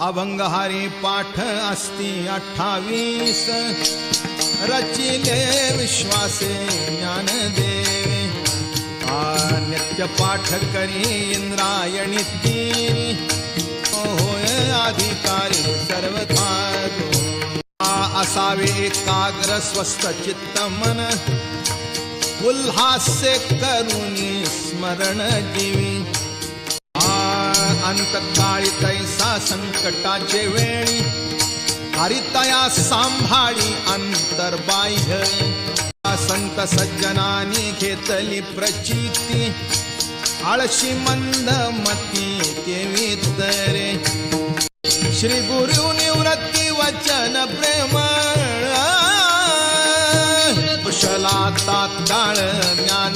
अभंगहारी पाठ असती अठ्ठावीस. रचिले विश्वासे ज्ञान देवे आ नित्य पाठ करी इंद्रायणी तीरी होय अधिकारी सर्वथा असावे एकाग्र स्वस्थ चित्त मन. उल्हास्य करुणी स्मरण जीवी. तत्काळी तैसा संकटाचे वेळी. हरितया सांभाळी अंतर्बाह्य संत सज्जनाने घेतली प्रचिती. आळशी मंद मती केवी तरे श्री गुरु निवृत्ती वचन प्रेम. कुशला तात्काळ ज्ञान